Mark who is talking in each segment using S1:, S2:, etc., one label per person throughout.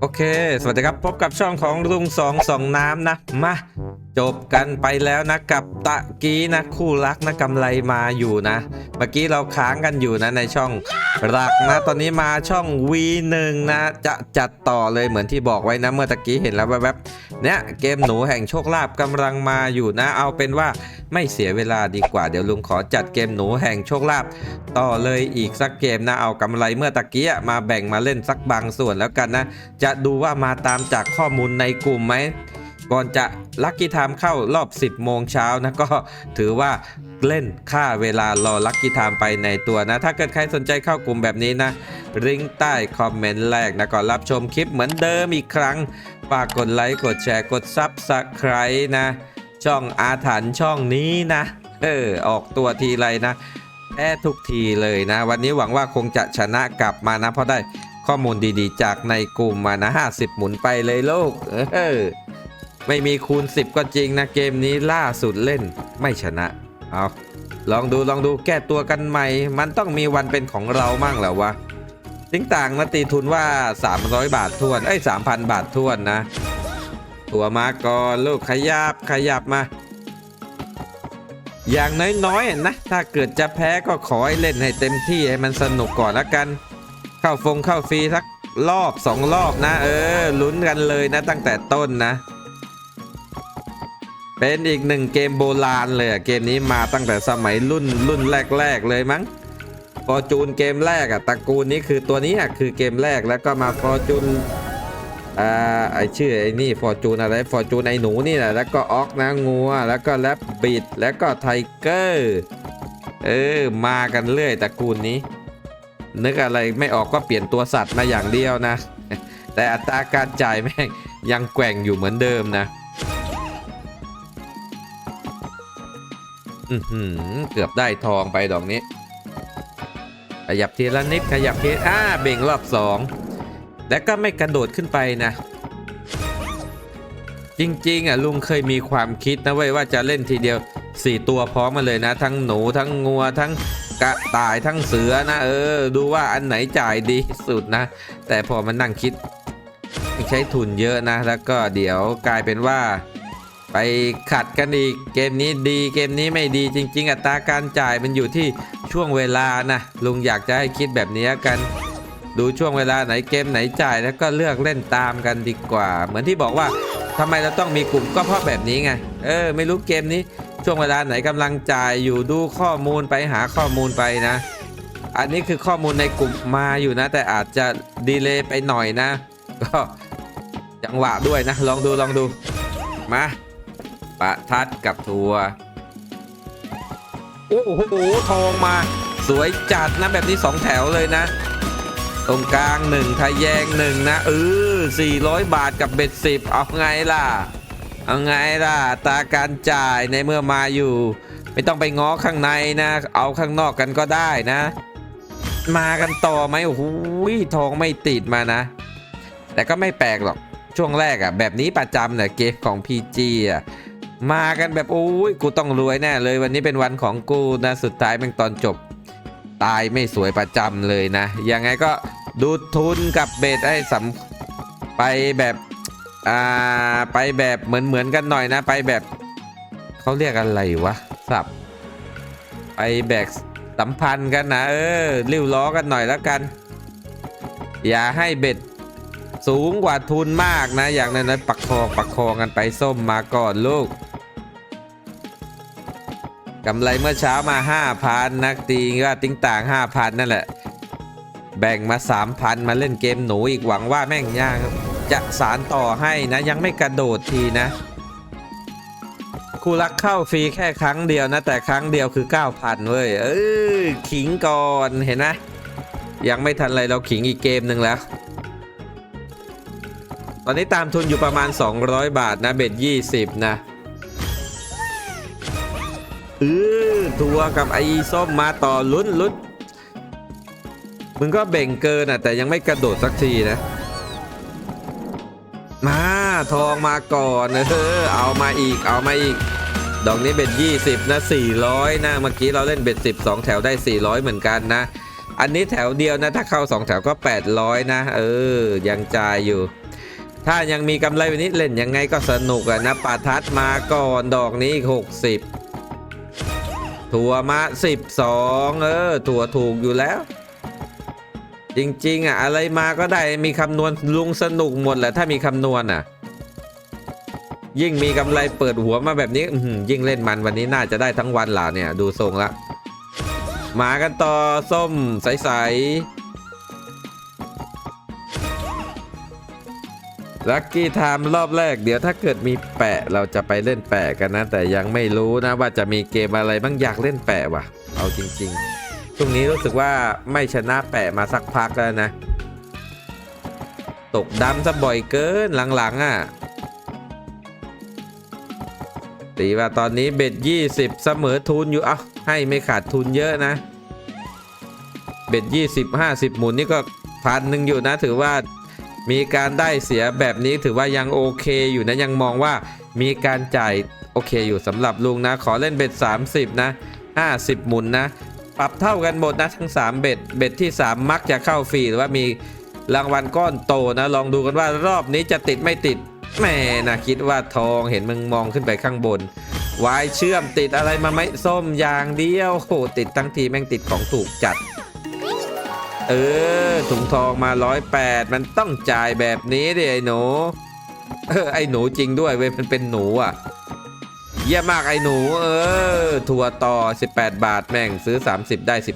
S1: โอเค สวัสดีครับ พบกับช่องของลุงสองสองน้ำนะ มา จบกันไปแล้วนะกับตะกี้นะคู่รักนะกำไรมาอยู่นะ เมื่อกี้เราค้างกันอยู่นะในช่องรักนะตอนนี้มาช่อง V1 นะจะจัดต่อเลยเหมือนที่บอกไว้นะเมื่อตะกี้เห็นแล้วแวบๆเนี่ยเกมหนูแห่งโชคลาภกำลังมาอยู่นะ เอาเป็นว่าไม่เสียเวลาดีกว่าเดี๋ยวลุงขอจัดเกมหนูแห่งโชคลาภต่อเลยอีกสักเกมนะเอากำไรเมื่อตะกี้มาแบ่งมาเล่นสักบางส่วนแล้วกันนะ จะดูว่ามาตามจากข้อมูลในกลุ่มไหม ก่อนจะลัคกี้ไทม์เข้ารอบ 10 โมงเช้านะก็ถือว่าเล่นค่าเวลารอลัคกี้ไทม์ไปในตัวนะ ถ้าเกิดใครสนใจเข้ากลุ่มแบบนี้นะริงก์ใต้คอมเมนต์แรกนะก่อนรับชมคลิปเหมือนเดิมอีกครั้งฝากกดไลค์กดแชร์กดซับสไคร b ์นะ ช่องอาถรรพ์ช่องนี้นะ เออ ออกตัวทีไรนะแพ้ทุกทีเลยนะ วันนี้หวังว่าคงจะชนะกลับมานะ เพราะได้ข้อมูลดีๆ จากในกลุ่มมานะ 50 หมุนไปเลยลูกเออ ไม่มีคูณ 10 ก็จริงนะเกมนี้ล่าสุดเล่นไม่ชนะ เอาลองดูลองดูแก้ตัวกันใหม่ มันต้องมีวันเป็นของเรามั่งแหละวะทิ้งต่างนะตีทุนว่า 300 บาททวนเอ้ย3,000บาททวนนะ ตัวมาก่อนลูกขยับขยับมา อย่างน้อยๆนะ ถ้าเกิดจะแพ้ก็ขอให้เล่นให้เต็มที่ให้มันสนุกก่อนละกัน เข้าฟงเข้าฟรีสักรอบสองรอบนะ เออลุ้นกันเลยนะตั้งแต่ต้นนะ เป็นอีกหนึ่งเกมโบราณเลยอะเกมนี้มาตั้งแต่สมัยรุ่นรุ่นแรก ๆ เลยมั้งฟอร์จูนเกมแรกอะตระกูลนี้คือตัวนี้อะคือเกมแรกแล้วก็มาฟอร์จูนอ่าไอชื่อไอนี่ฟอร์จูนอะไรฟอร์จูนไอหนูนี่แหละแล้วก็ออกนะงัว แล้วก็แรปบิดแล้วก็ไทเกอร์เออมากันเรื่อยตระกูลนี้ นึกอะไรไม่ออกก็เปลี่ยนตัวสัตว์มาอย่างเดียวนะ แต่อัตราการจ่ายแม่งยังแกว่งอยู่เหมือนเดิมนะ อือหือเกือบได้ทองไปดอกนี้ ขยับทีละนิดขยับทีอ่าเบ่งรอบสองแล้วก็ไม่กระโดดขึ้นไปนะ จริงๆอะลุงเคยมีความคิดนะเว้ยว่าจะเล่นทีเดียว4ตัวพร้อมมาเลยนะ ทั้งหนูทั้งงัวทั้งกระต่ายทั้งเสือนะเออ ดูว่าอันไหนจ่ายดีสุดนะ แต่พอมันนั่งคิด ใช้ทุนเยอะนะ แล้วก็เดี๋ยวกลายเป็นว่า ไปขัดกันอีกเกมนี้ดีเกมนี้ไม่ดีจริง ๆ อัตราการจ่ายมันอยู่ที่ช่วงเวลานะลุงอยากจะให้คิดแบบนี้กันดูช่วงเวลาไหนเกมไหนจ่ายแล้วก็เลือกเล่นตามกันดีกว่า เหมือนที่บอกว่าทำไมเราต้องมีกลุ่มก็เพราะแบบนี้ไงเออไม่รู้เกมนี้ ช่วงเวลาไหนกำลังจ่ายอยู่ดูข้อมูลไปหาข้อมูลไปนะ อันนี้คือข้อมูลในกลุ่มมาอยู่นะ แต่อาจจะดีเลย์ไปหน่อยนะ ก็จังหวะด้วยนะ ลองดูลองดูมา ปะทัดกับทัวร์โอ้โหทองมา สวยจัดนะแบบนี้2แถวเลยนะ ตรงกลาง1ทะแยงหนึ่งนะเออ400บาทกับเบ็ดสิบเอาไงล่ะ เอาไงล่ะอัตราการจ่ายในเมื่อมาอยู่ ไม่ต้องไปง้อข้างในนะ เอาข้างนอกกันก็ได้นะ มากันต่อไหมโอ้โหทองไม่ติดมานะ แต่ก็ไม่แปลกหรอกช่วงแรกอะ่ะแบบนี้ประจำเนี่ยเกมของ PG อะ มากันแบบโอ้ยกูต้องรวยแน่เลยวันนี้เป็นวันของกูนะสุดท้ายแม่งตอนจบ ตายไม่สวยประจำเลยนะ ยังไงก็ดูทุนกับเบสให้สัมไปแบบอ่าไปแบบเหมือนเหมือนกันหน่อยนะ ไปแบบเขาเรียกอะไรวะสับไปแบกสัมพันธ์กันนะเออริ้วล้อกันหน่อยแล้วกัน อย่าให้เบ็ดสูงกว่าทุนมากนะ อย่างนั้นนะปักคองปักคองกันไปส้มมาก่อนลูก กำไรเมื่อเช้ามา 5,000 นักตีก็ติ้งต่าง 5,000 นั่นแหละ แบ่งมา 3,000 มาเล่นเกมหนูอีกหวังว่าแม่งย่างจะสารต่อให้นะ ยังไม่กระโดดทีนะคู่รักเข้าฟรีแค่ครั้งเดียวนะ แต่ครั้งเดียวคือ 9,000เว้ยเออขิงก่อนเห็นไหมยังไม่ทันไรเราขิงอีกเกมหนึ่งแล้ว ตอนนี้ตามทุนอยู่ประมาณ 200 บาทนะ เบ็ด20 นะ เออทัวกับไอ้ส้มมาต่อลุ้นลุ้นมึงก็เบ่งเกินอะ แต่ยังไม่กระโดดสักทีนะ มาทองมาก่อนเออเอามาอีกเอามาอีก ดอกนี้เบ็ด20 นะ 400 นะ เมื่อกี้เราเล่นเบ็ด10 2 แถวได้ 400 เหมือนกันนะ อันนี้แถวเดียวนะ ถ้าเข้าสองแถวก็ 800 นะ เออ ยังจ่ายอยู่ ถ้ายังมีกำไรแบบนี้เล่นยังไงก็สนุกอะนะปาทัดมาก่อนดอกนี้อีก60 ถั่วมา12 เออถั่วถูกอยู่แล้ว จริง ๆ อะ อะไรมาก็ได้มีคำนวณลุงสนุกหมดแหละถ้ามีคำนวณอะ ยิ่งมีกำไรเปิดหัวมาแบบนี้ยิ่งเล่นมันวันนี้น่าจะได้ทั้งวันหล่ะเนี่ย ดูทรงละ มากันต่อส้มใสๆ ลัคกี้ไทม์รอบแรกเดี๋ยวถ้าเกิดมีแปะเราจะไปเล่นแปะกันนะ แต่ยังไม่รู้นะว่าจะมีเกมอะไรบ้างอยากเล่นแปะว่ะ เอาจริงๆช่วงนี้รู้สึกว่าไม่ชนะแปะมาสักพักแล้วนะ ตกดำซะบ่อยเกินหลังๆอะตีว่าตอนนี้เบ็ด20 เสมอทุนอยู่เอ้าให้ไม่ขาดทุนเยอะนะ เบ็ด20 50 หมุนนี่ก็พันหนึ่งอยู่นะถือว่า มีการได้เสียแบบนี้ถือว่ายังโอเค อยู่นะยังมองว่ามีการจ่ายโอเคอยู่สำหรับลุงนะ ขอเล่นเบ็ด 30 นะ 50 หมุนนะ ปรับเท่ากันหมดนะทั้ง 3 เบ็ด เบ็ดที่ 3 มักจะเข้าฟรีหรือว่ามีรางวัลก้อนโตนะ ลองดูกันว่ารอบนี้จะติดไม่ติดแม่นะคิดว่าทองเห็นมึงมองขึ้นไปข้างบนวายเชื่อมติดอะไรมาไหมส้มอย่างเดียวโหติดทั้งทีแม่งติดของถูกจัด เออ ถุงทองมาร้อยแปดมันต้องจ่ายแบบนี้ดิไอ้หนูเออไอ้หนูจริงด้วยเว้ยมันเป็นหนูอะ เยี่ยมมากไอ้หนู เออ ถั่วต่อ 18 บาทแม่งซื้อ 30 ได้ 18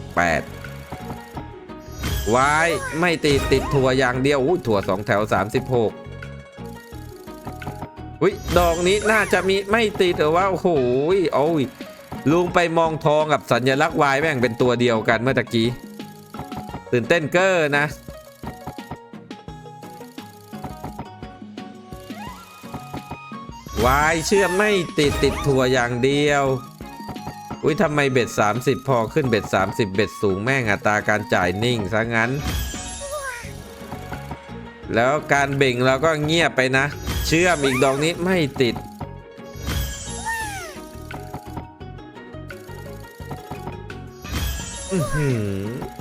S1: วายไม่ติดติดถั่วอย่างเดียวอุ้ยถั่วสองแถว 36อุ้ยดอกนี้น่าจะมีไม่ติดหรือว่าโอ้โหโอ้ยลุงไปมองทองกับสัญลักษณ์วายแม่งเป็นตัวเดียวกันเมื่อตะกี้ ตื่นเต้นเกอร์นะ วายเชื่อมไม่ติดติดถั่วอย่างเดียว อุ้ยทำไมเบ็ด 30 พอขึ้นเบ็ด 30 เบ็ดสูงแม่งอัตราการจ่ายนิ่งซะงั้น แล้วการเบ่งเราก็เงียบไปนะ เชื่อมอีกดอกนี้ไม่ติดอื้อหือ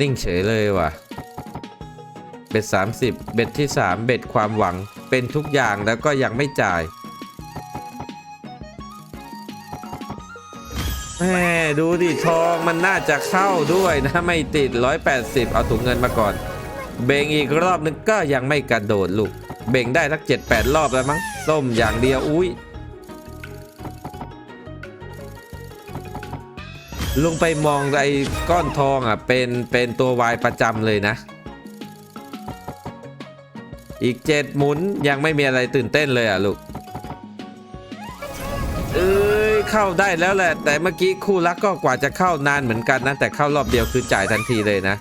S1: นิ่งเฉยเลยว่ะ เบ็ด30 เบ็ดที่ 3 เบ็ดความหวังเป็นทุกอย่างแล้วก็ยังไม่จ่ายแหมดูดิทองมันน่าจะเข้าด้วยนะไม่ติด 180 เอาถุงเงินมาก่อน เบ่งอีกรอบนึงก็ยังไม่กระโดดลูก เบ่งได้ทัก 7-8 รอบแล้วมั้งส้มอย่างเดียวอุ้ย ลงไปมองไอ้ก้อนทองอะเป็นเป็นตัววายประจำเลยนะ อีกเจ็ดหมุนยังไม่มีอะไรตื่นเต้นเลยอะลูกเอ้ยเข้าได้แล้วแหละ แต่เมื่อกี้คู่รักก็กว่าจะเข้านานเหมือนกันนะ แต่เข้ารอบเดียวคือจ่ายทันทีเลยนะ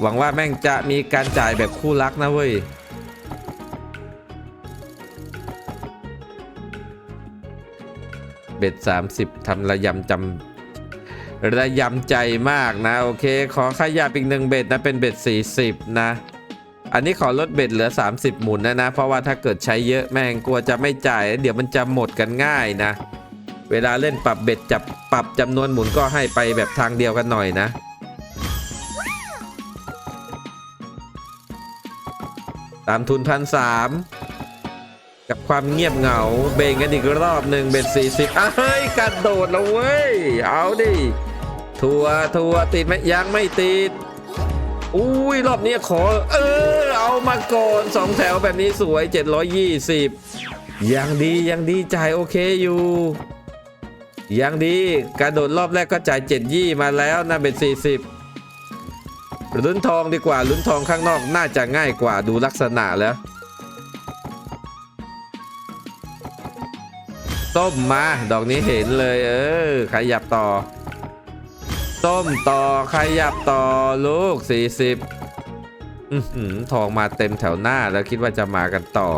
S1: หวังว่าแม่งจะมีการจ่ายแบบคู่รักนะเว้ย เบ็ด30ทำระยำจำระยำใจมากนะ โอเค ขอขยับอีกหนึ่งเบ็ดนะ เป็นเบ็ด40 นะ อันนี้ขอลดเบ็ดเหลือ 30 หมุนนะนะ เพราะว่าถ้าเกิดใช้เยอะแม่งกลัวจะไม่จ่าย เดี๋ยวมันจะหมดกันง่ายนะ เวลาเล่นปรับเบ็ดจับปรับจำนวนหมุนก็ให้ไปแบบทางเดียวกันหน่อยนะตามทุนพันสาม กับความเงียบเหงา เบ่งกันอีกรอบหนึ่งเบ็ดสี่สิบเฮ้ยกระโดดแล้วเว้ย เอาดิทัวทัวติดไหมยังไม่ติด อุ้ยรอบนี้ขอ เออ เอามาก่อนสองแถวแบบนี้สวย 720 ยังดียังดีจ่ายโอเคอยู่ ยังดีกระโดดรอบแรกก็จ่าย7ยี่มาแล้วนะเบ็ด40ลุ้นทองดีกว่าลุ้นทองข้างนอกน่าจะง่ายกว่าดูลักษณะแล้ว ต้มมา ดอกนี้เห็นเลย เออ ขยับต่อต้มต่อ ขยับต่อลูก 40อือหือทองมาเต็มแถวหน้าแล้วคิดว่าจะมากันต่อ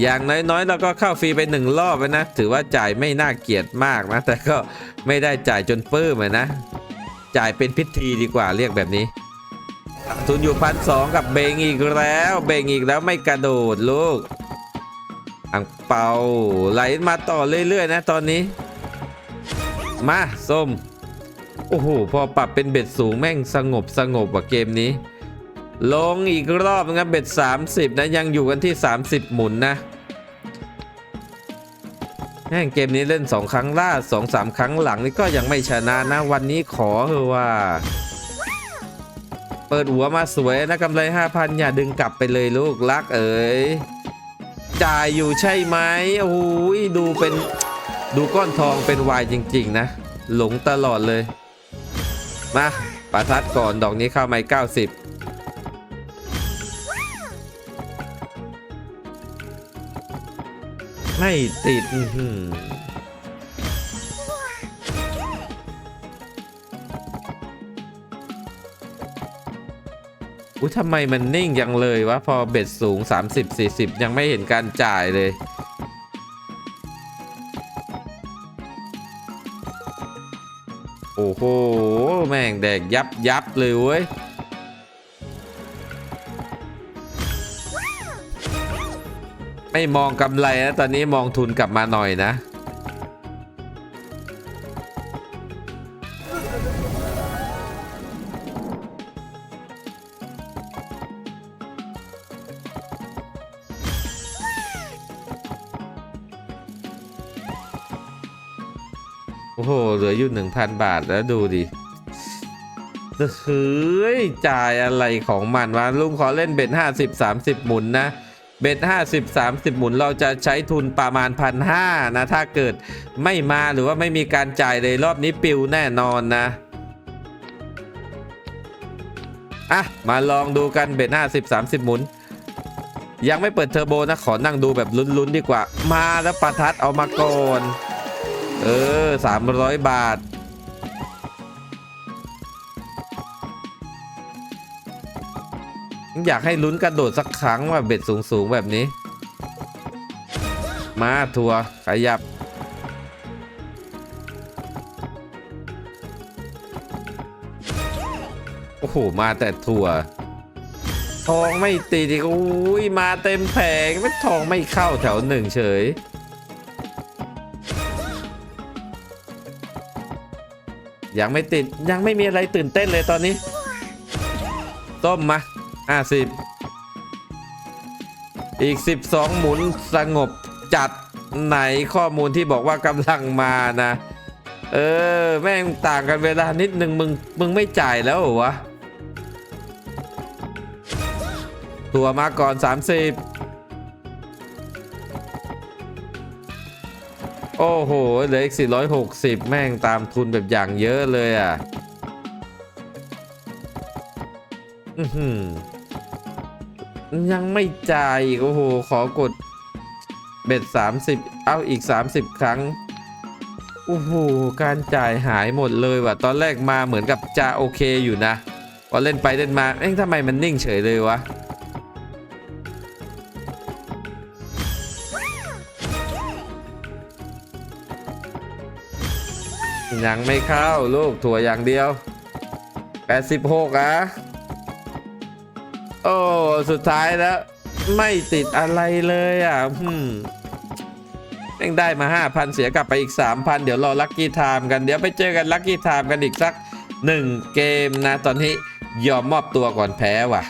S1: อย่างน้อยๆ เราก็เข้าฟรีไปหนึ่งรอบแล้วนะ ถือว่าจ่ายไม่น่าเกลียดมากนะ แต่ก็ไม่ได้จ่ายจนปื้มเลยนะ จ่ายเป็นพิธีดีกว่าเรียกแบบนี้ ทุนอยู่พันสองกับเบงอีกแล้ว เบงอีกแล้วไม่กระโดดลูกอังเปาไหลมาต่อเรื่อยๆนะตอนนี้ มาส้มโอ้โหพอปรับเป็นเบ็ดสูงแม่งสงบสงบว่ะเกมนี้ ลงอีกรอบนะครับเบ็ด 30 นะยังอยู่กันที่ 30 หมุนนะแม่งเกมนี้เล่น 2 ครั้งล่าสองสามครั้งหลังนี่ก็ยังไม่ชนะนะวันนี้ขอเถอะว่า เปิดหัวมาสวยนะกำไร5,000อย่าดึงกลับไปเลยลูกรักเอ๋ยจ่ายอยู่ใช่ไหมโอ้โหดูเป็นดูก้อนทองเป็นวายจริง ๆ นะ หลงตลอดเลย มาประทัดก่อนดอกนี้เข้าไมาเก้าสิบไม่ติด อุ้ยทำไมมันนิ่งยังเลยวะ พอเบ็ดสูง 30-40 ยังไม่เห็นการจ่ายเลย โอ้โห แม่งแดกยับยับเลยเว้ย ไม่มองกำไรนะตอนนี้มองทุนกลับมาหน่อยนะ โห เหลืออยู่1,000บาทแล้วดูดิเฮ้ยจ่ายอะไรของมันวะลุงขอเล่นเบ็ด50 30หมุนนะ เบ็ด50 30หมุนเราจะใช้ทุนประมาณพันห้านะ ถ้าเกิดไม่มาหรือว่าไม่มีการจ่ายเลยรอบนี้ปิวแน่นอนนะอะ มาลองดูกันเบ็ด50 30หมุน ยังไม่เปิดเทอร์โบนะ ขอนั่งดูแบบลุ้นๆดีกว่า มาแล้วประทัดเอามาก่อน เออสามร้อยบาท อยากให้ลุ้นกระโดดสักครั้งว่าเบ็ดสูงๆ แบบนี้ มาทัวร์ขยับ โอ้โห มาแต่ทัวร์ทองไม่ตีดิโอ้ยมาเต็มแผงไม่ทองไม่เข้าแถวหนึ่งเฉย ยังไม่ติดยังไม่มีอะไรตื่นเต้นเลยตอนนี้ต้มมาห้าสิบอีก 12 หมุนสงบจัดไหนข้อมูลที่บอกว่ากำลังมานะ เออ แม่งต่างกันเวลานิดนึงมึง มึงไม่จ่ายแล้วเหรอวะ ตัวมาก่อน 30 อ้โหเหลืออีก460 แม่งตามทุนแบบอย่างเยอะเลยอะอือยังไม่จ่ายอีกโอ้โห ขอกดเบ็ด30 เอาอีก 30 ครั้งโอ้โหการจ่ายหายหมดเลยว่ะ ตอนแรกมาเหมือนกับจะโอเคอยู่นะ พอเล่นไปเล่นมาเอ้ยทำไมมันนิ่งเฉยเลยวะ ยังไม่เข้าลูกถั่วอย่างเดียว 86อะโอ้ สุดท้ายแล้ว ไม่ติดอะไรเลยอะอืมแม่งได้มา 5,000 เสียกลับไปอีก 3,000 เดี๋ยวรอลัคกี้ไทม์กัน เดี๋ยวไปเจอกันลัคกี้ไทม์กันอีกสัก 1 เกมนะ ตอนนี้ยอมมอบตัวก่อนแพ้ว่ะ